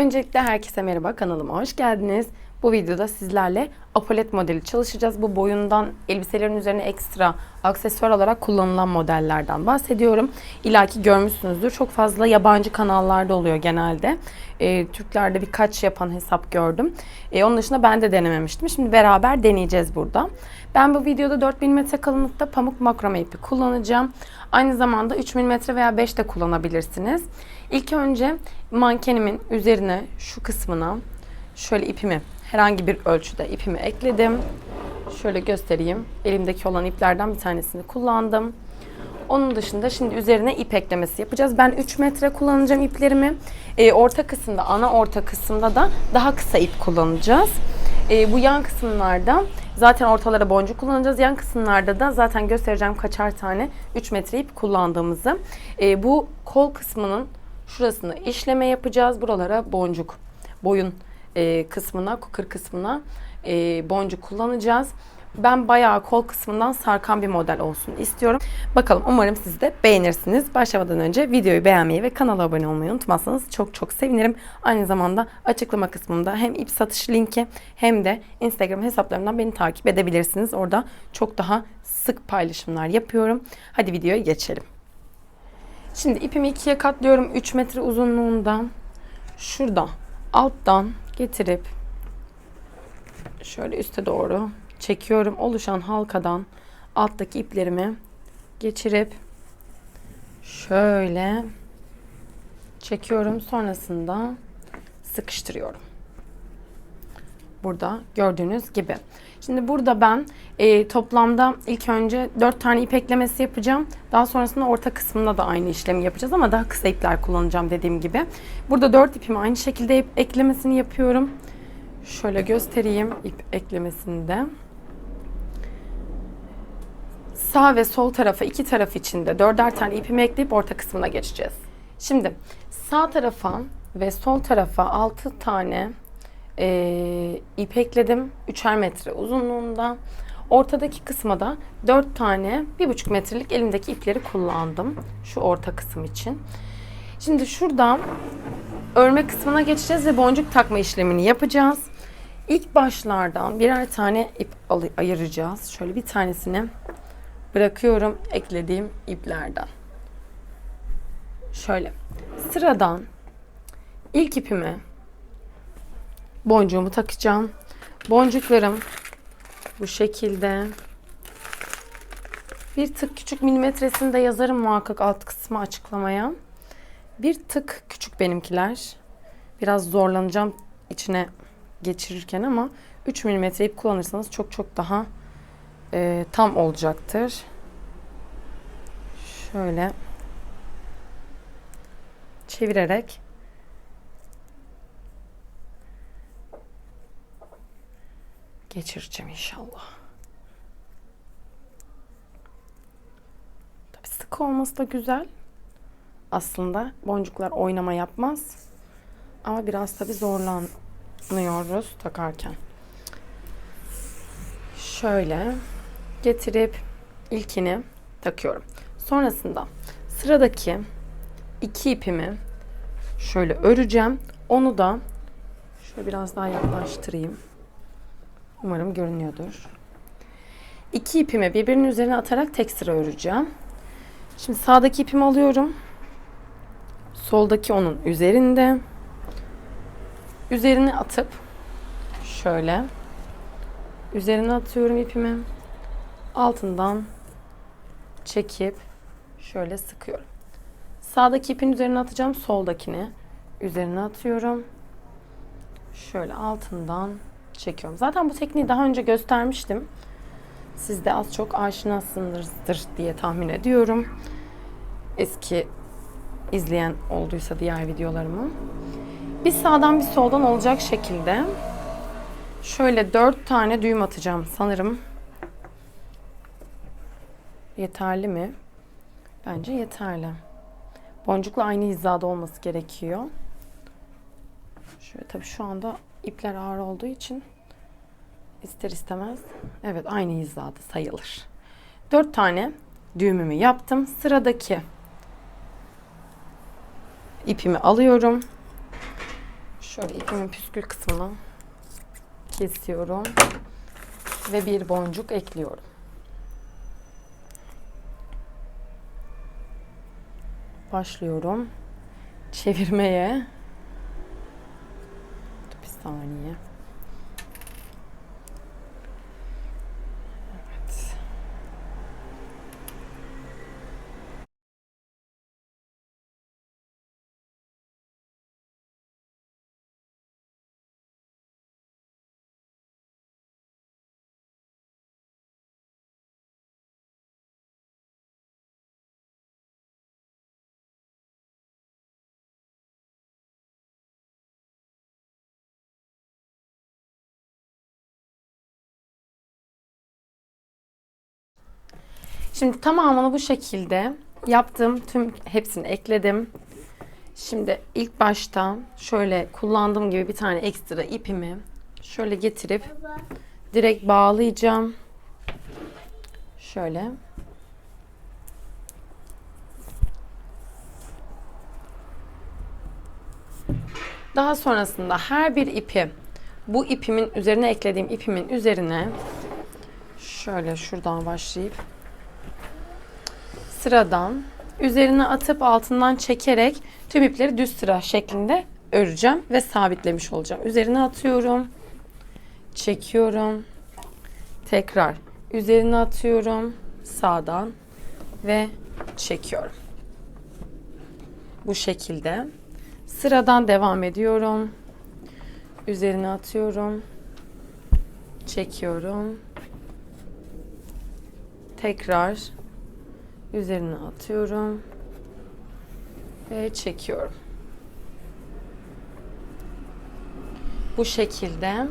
Öncelikle herkese merhaba kanalıma hoş geldiniz. Bu videoda sizlerle apolet modeli çalışacağız. Bu boyundan elbiselerin üzerine ekstra aksesuar olarak kullanılan modellerden bahsediyorum. İlla ki görmüşsünüzdür. Çok fazla yabancı kanallarda oluyor genelde. Ee, Türklerde birkaç yapan hesap gördüm. Ee, onun dışında ben de denememiştim. Şimdi beraber deneyeceğiz burada. Ben bu videoda 4 mm kalınlıkta pamuk makrame ipi kullanacağım. Aynı zamanda 3 mm veya 5 de kullanabilirsiniz. İlk önce mankenimin üzerine şu kısmına şöyle ipimi herhangi bir ölçüde ipimi ekledim. Şöyle göstereyim. Elimdeki olan iplerden bir tanesini kullandım. Onun dışında şimdi üzerine ip eklemesi yapacağız. Ben 3 metre kullanacağım iplerimi. Ee, orta kısımda, ana orta kısımda da daha kısa ip kullanacağız. Ee, bu yan kısımlarda zaten ortalara boncuk kullanacağız. Yan kısımlarda da zaten göstereceğim kaçar tane 3 metre ip kullandığımızı. Ee, bu kol kısmının şurasını işleme yapacağız. Buralara boncuk, boyun e, kısmına, kukır kısmına e, boncuk kullanacağız. Ben bayağı kol kısmından sarkan bir model olsun istiyorum. Bakalım umarım siz de beğenirsiniz. Başlamadan önce videoyu beğenmeyi ve kanala abone olmayı unutmazsanız çok çok sevinirim. Aynı zamanda açıklama kısmında hem ip satış linki hem de Instagram hesaplarımdan beni takip edebilirsiniz. Orada çok daha sık paylaşımlar yapıyorum. Hadi videoya geçelim. Şimdi ipimi ikiye katlıyorum 3 metre uzunluğundan. Şuradan alttan getirip şöyle üste doğru çekiyorum. Oluşan halkadan alttaki iplerimi geçirip şöyle çekiyorum. Sonrasında sıkıştırıyorum. Burada gördüğünüz gibi. Şimdi burada ben e, toplamda ilk önce 4 tane ip eklemesi yapacağım. Daha sonrasında orta kısmında da aynı işlemi yapacağız ama daha kısa ipler kullanacağım dediğim gibi. Burada 4 ipimi aynı şekilde ip eklemesini yapıyorum. Şöyle göstereyim ip eklemesini de. Sağ ve sol tarafa iki taraf içinde dörder tane ipimi ekleyip orta kısmına geçeceğiz. Şimdi sağ tarafa ve sol tarafa 6 tane e, ip ekledim. 3'er metre uzunluğunda. Ortadaki kısma da 4 tane 1,5 metrelik elimdeki ipleri kullandım. Şu orta kısım için. Şimdi şuradan örme kısmına geçeceğiz ve boncuk takma işlemini yapacağız. İlk başlardan birer tane ip ayıracağız. Şöyle bir tanesini bırakıyorum eklediğim iplerden. Şöyle sıradan ilk ipimi boncuğumu takacağım. Boncuklarım bu şekilde. Bir tık küçük milimetresini de yazarım muhakkak alt kısmı açıklamaya. Bir tık küçük benimkiler. Biraz zorlanacağım içine geçirirken ama 3 milimetre ip kullanırsanız çok çok daha e, tam olacaktır. Şöyle çevirerek geçireceğim inşallah. Tabii sık olması da güzel. Aslında boncuklar oynama yapmaz. Ama biraz tabii zorlanıyoruz takarken. Şöyle getirip ilkini takıyorum. Sonrasında sıradaki iki ipimi şöyle öreceğim. Onu da şöyle biraz daha yaklaştırayım. Umarım görünüyordur. İki ipimi birbirinin üzerine atarak tek sıra öreceğim. Şimdi sağdaki ipimi alıyorum. Soldaki onun üzerinde. Üzerine atıp şöyle üzerine atıyorum ipimi. Altından çekip şöyle sıkıyorum. Sağdaki ipin üzerine atacağım. Soldakini üzerine atıyorum. Şöyle altından çekiyorum. Zaten bu tekniği daha önce göstermiştim. Siz de az çok aşinasınızdır diye tahmin ediyorum. Eski izleyen olduysa diğer videolarımı. Bir sağdan bir soldan olacak şekilde şöyle dört tane düğüm atacağım sanırım. Yeterli mi? Bence yeterli. Boncukla aynı hizada olması gerekiyor. Şöyle tabii şu anda ipler ağır olduğu için ister istemez evet aynı hizada sayılır. Dört tane düğümümü yaptım. Sıradaki ipimi alıyorum. Şöyle ipimin püskül kısmını kesiyorum ve bir boncuk ekliyorum. Başlıyorum çevirmeye. Saniye. Şimdi tamamını bu şekilde yaptım. Tüm hepsini ekledim. Şimdi ilk başta şöyle kullandığım gibi bir tane ekstra ipimi şöyle getirip direkt bağlayacağım. Şöyle. Daha sonrasında her bir ipi bu ipimin üzerine eklediğim ipimin üzerine şöyle şuradan başlayıp sıradan üzerine atıp altından çekerek tüm ipleri düz sıra şeklinde öreceğim ve sabitlemiş olacağım. Üzerine atıyorum. Çekiyorum. Tekrar üzerine atıyorum sağdan ve çekiyorum. Bu şekilde sıradan devam ediyorum. Üzerine atıyorum. Çekiyorum. Tekrar üzerine atıyorum ve çekiyorum. Bu şekilde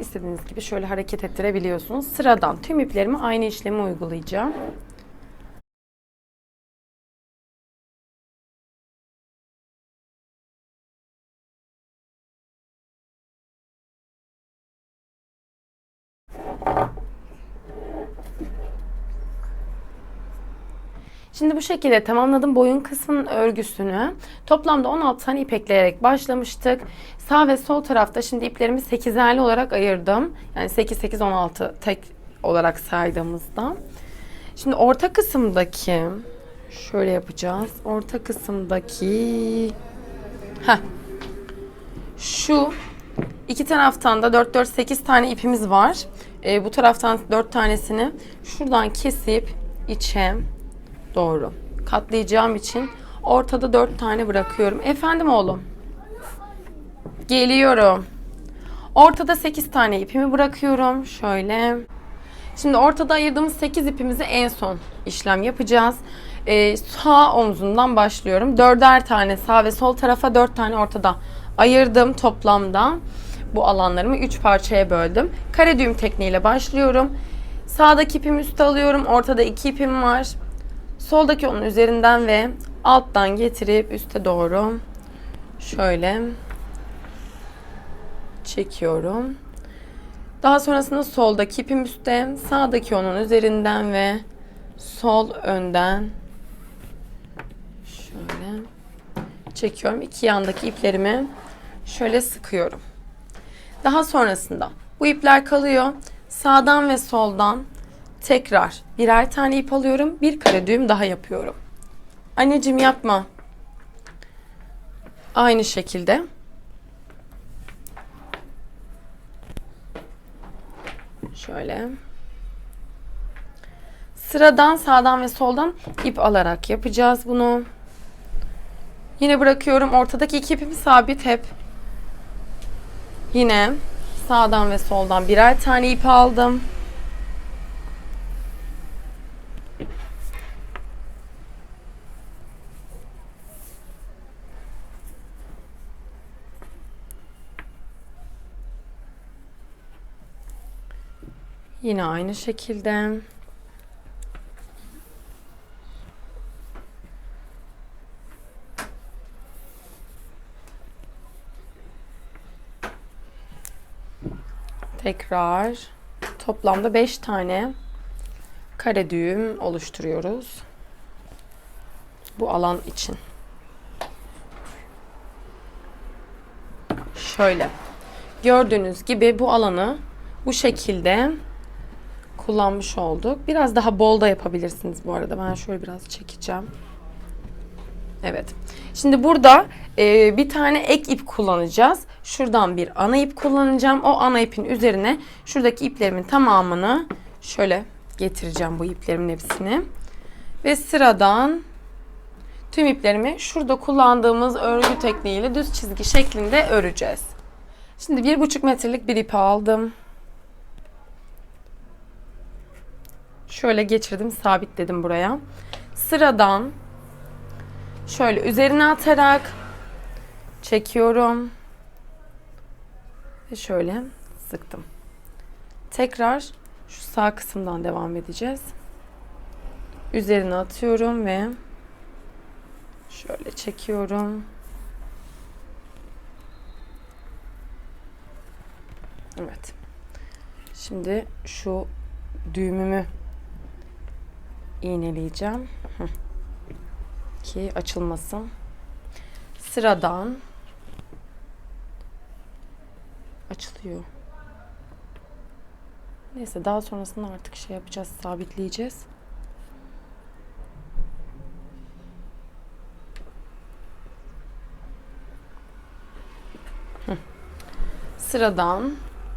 istediğiniz gibi şöyle hareket ettirebiliyorsunuz. Sıradan tüm iplerimi aynı işlemi uygulayacağım. Şimdi bu şekilde tamamladım boyun kısmının örgüsünü. Toplamda 16 tane ip ekleyerek başlamıştık. Sağ ve sol tarafta şimdi iplerimi 8'erli olarak ayırdım. Yani 8 8 16 tek olarak saydığımızda. Şimdi orta kısımdaki şöyle yapacağız. Orta kısımdaki Heh. Şu iki taraftan da 4 4 8 tane ipimiz var. Ee, bu taraftan 4 tanesini şuradan kesip içe doğru katlayacağım için ortada 4 tane bırakıyorum. Efendim oğlum. Geliyorum. Ortada 8 tane ipimi bırakıyorum. Şöyle. Şimdi ortada ayırdığımız 8 ipimizi en son işlem yapacağız. Ee, sağ omzundan başlıyorum. Dörder tane sağ ve sol tarafa 4 tane ortada ayırdım toplamda. Bu alanlarımı 3 parçaya böldüm. Kare düğüm tekniğiyle başlıyorum. Sağdaki ipimi üste alıyorum. Ortada 2 ipim var. Soldaki onun üzerinden ve alttan getirip üste doğru şöyle çekiyorum. Daha sonrasında soldaki ipim üstte, sağdaki onun üzerinden ve sol önden şöyle çekiyorum. İki yandaki iplerimi şöyle sıkıyorum. Daha sonrasında bu ipler kalıyor. Sağdan ve soldan tekrar birer tane ip alıyorum. Bir kare düğüm daha yapıyorum. Anneciğim yapma. Aynı şekilde. Şöyle. Sıradan sağdan ve soldan ip alarak yapacağız bunu. Yine bırakıyorum. Ortadaki iki ipimi sabit hep. Yine sağdan ve soldan birer tane ip aldım. Yine aynı şekilde. Tekrar toplamda 5 tane kare düğüm oluşturuyoruz. Bu alan için. Şöyle. Gördüğünüz gibi bu alanı bu şekilde kullanmış olduk. Biraz daha bol da yapabilirsiniz bu arada. Ben şöyle biraz çekeceğim. Evet. Şimdi burada e, bir tane ek ip kullanacağız. Şuradan bir ana ip kullanacağım. O ana ipin üzerine şuradaki iplerimin tamamını şöyle getireceğim bu iplerimin hepsini. Ve sıradan tüm iplerimi şurada kullandığımız örgü tekniğiyle düz çizgi şeklinde öreceğiz. Şimdi bir buçuk metrelik bir ip aldım. Şöyle geçirdim, sabitledim buraya. Sıradan şöyle üzerine atarak çekiyorum. Ve şöyle sıktım. Tekrar şu sağ kısımdan devam edeceğiz. Üzerine atıyorum ve şöyle çekiyorum. Evet. Şimdi şu düğümümü iğneleyeceğim. Ki açılmasın. Sıradan açılıyor. Neyse daha sonrasında artık şey yapacağız, sabitleyeceğiz. Sıradan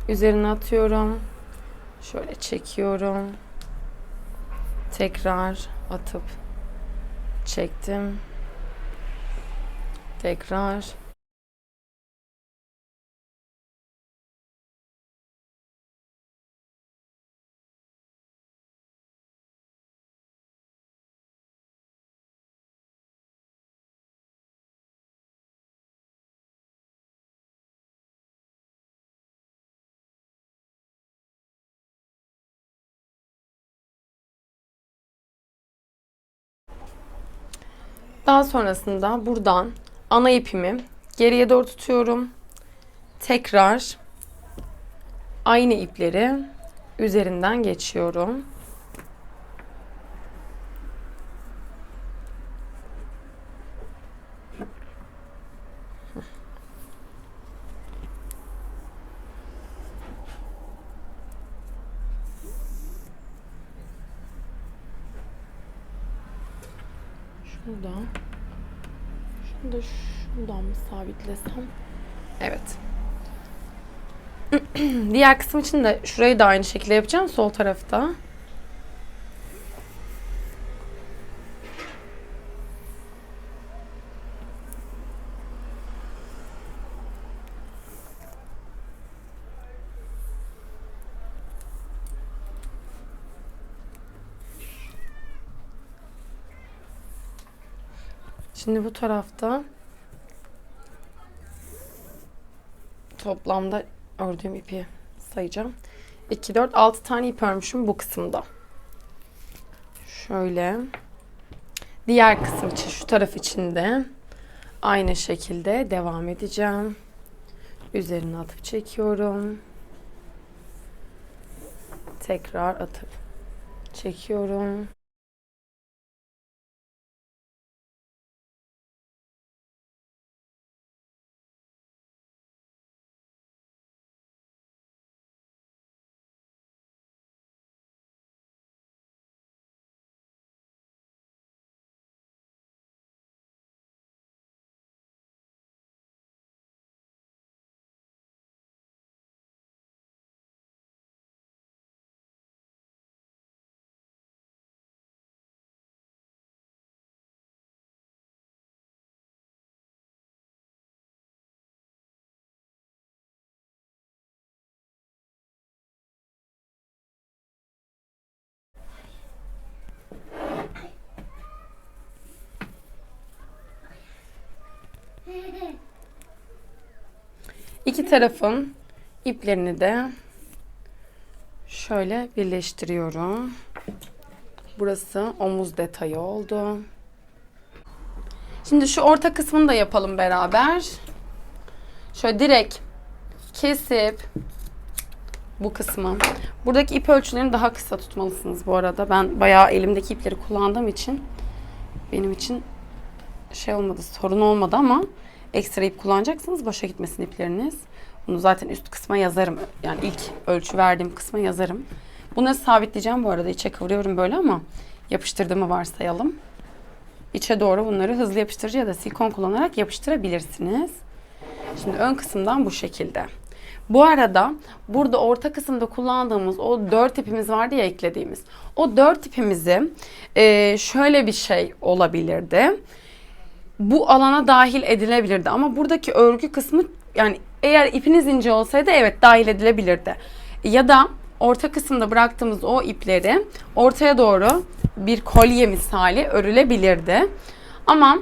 üzerine atıyorum. Şöyle çekiyorum. Tekrar atıp çektim. Tekrar Daha sonrasında buradan ana ipimi geriye doğru tutuyorum. Tekrar aynı ipleri üzerinden geçiyorum. Şuradan. Şunu da şuradan mı sabitlesem? Evet. Diğer kısım için de şurayı da aynı şekilde yapacağım. Sol tarafta. Şimdi bu tarafta toplamda ördüğüm ipi sayacağım. 2, 4, 6 tane ip örmüşüm bu kısımda. Şöyle. Diğer kısım için şu taraf için de aynı şekilde devam edeceğim. Üzerine atıp çekiyorum. Tekrar atıp çekiyorum. İki tarafın iplerini de şöyle birleştiriyorum. Burası omuz detayı oldu. Şimdi şu orta kısmını da yapalım beraber. Şöyle direkt kesip bu kısmı. Buradaki ip ölçülerini daha kısa tutmalısınız bu arada. Ben bayağı elimdeki ipleri kullandığım için benim için şey olmadı, sorun olmadı ama ekstra ip kullanacaksınız. Boşa gitmesin ipleriniz. Bunu zaten üst kısma yazarım. Yani ilk ölçü verdiğim kısma yazarım. Bunları sabitleyeceğim bu arada. İçe kıvırıyorum böyle ama yapıştırdığımı varsayalım. İçe doğru bunları hızlı yapıştırıcı ya da silikon kullanarak yapıştırabilirsiniz. Şimdi ön kısımdan bu şekilde. Bu arada burada orta kısımda kullandığımız o dört ipimiz vardı ya eklediğimiz. O dört ipimizi e, şöyle bir şey olabilirdi. Bu alana dahil edilebilirdi ama buradaki örgü kısmı yani eğer ipiniz ince olsaydı evet dahil edilebilirdi. Ya da orta kısımda bıraktığımız o ipleri ortaya doğru bir kolye misali örülebilirdi. Ama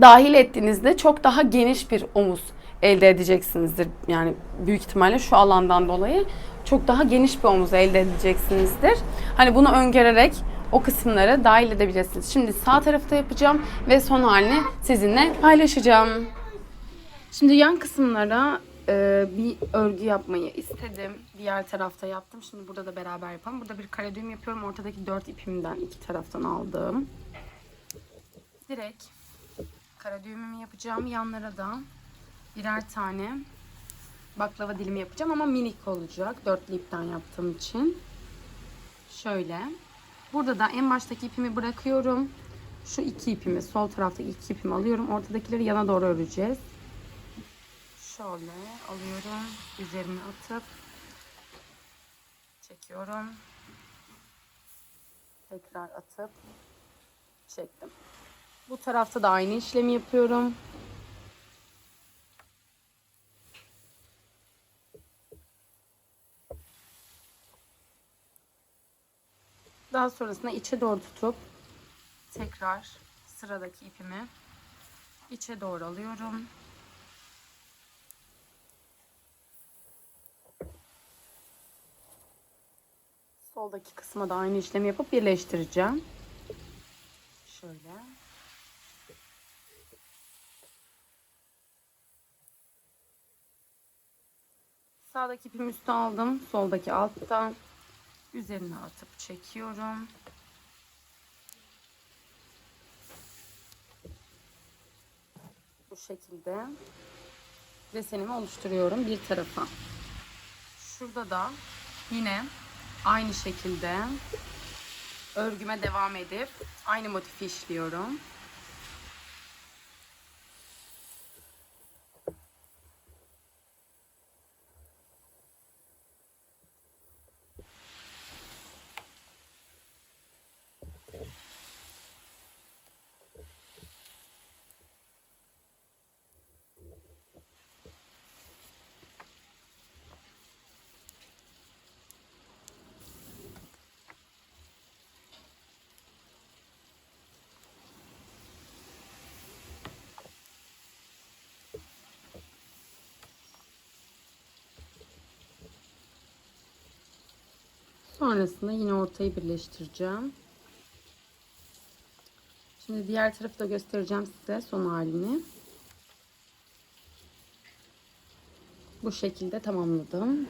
dahil ettiğinizde çok daha geniş bir omuz elde edeceksinizdir. Yani büyük ihtimalle şu alandan dolayı çok daha geniş bir omuz elde edeceksinizdir. Hani bunu öngörerek o kısımları dahil edebilirsiniz. Şimdi sağ tarafta yapacağım ve son halini sizinle paylaşacağım. Şimdi yan kısımlara e, bir örgü yapmayı istedim. Diğer tarafta yaptım. Şimdi burada da beraber yapalım. Burada bir kare düğüm yapıyorum. Ortadaki dört ipimden iki taraftan aldım. Direkt kara düğümümü yapacağım. Yanlara da birer tane baklava dilimi yapacağım ama minik olacak. Dörtlü ipten yaptığım için. Şöyle. Burada da en baştaki ipimi bırakıyorum. Şu iki ipimi, sol taraftaki iki ipimi alıyorum. Ortadakileri yana doğru öreceğiz. Şöyle alıyorum. Üzerine atıp çekiyorum. Tekrar atıp çektim. Bu tarafta da aynı işlemi yapıyorum. Daha sonrasında içe doğru tutup tekrar sıradaki ipimi içe doğru alıyorum. Soldaki kısma da aynı işlemi yapıp birleştireceğim. Şöyle. Sağdaki ipimi üste aldım. Soldaki alttan. Üzerine atıp çekiyorum. Bu şekilde desenimi oluşturuyorum bir tarafa. Şurada da yine aynı şekilde örgüme devam edip aynı motifi işliyorum. Sonrasında yine ortayı birleştireceğim. Şimdi diğer tarafı da göstereceğim size son halini. Bu şekilde tamamladım.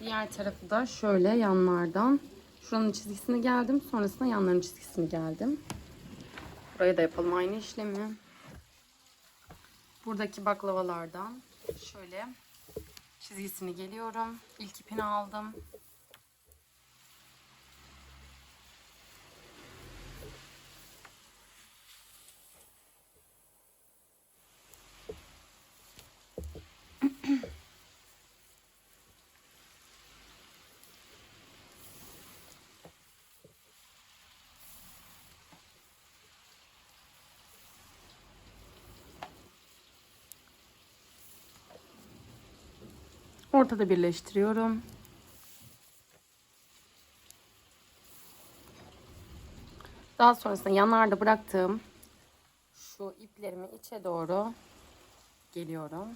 Diğer tarafı da şöyle yanlardan şuranın çizgisini geldim. Sonrasında yanların çizgisini geldim. Buraya da yapalım aynı işlemi. Buradaki baklavalardan şöyle çizgisini geliyorum. İlk ipini aldım. Ortada birleştiriyorum. Daha sonrasında yanlarda bıraktığım şu iplerimi içe doğru geliyorum.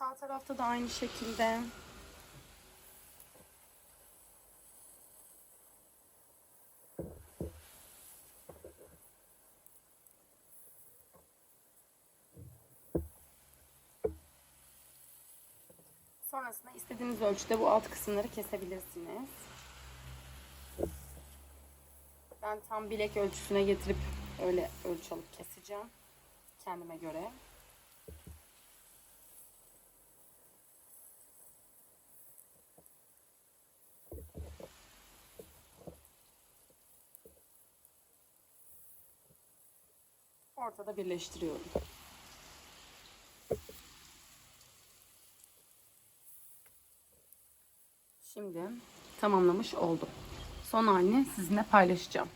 Sağ tarafta da aynı şekilde. Sonrasında istediğiniz ölçüde bu alt kısımları kesebilirsiniz. Ben tam bilek ölçüsüne getirip öyle ölçü alıp keseceğim. Kendime göre. Ortada birleştiriyorum. Şimdi tamamlamış oldum. Son halini sizinle paylaşacağım.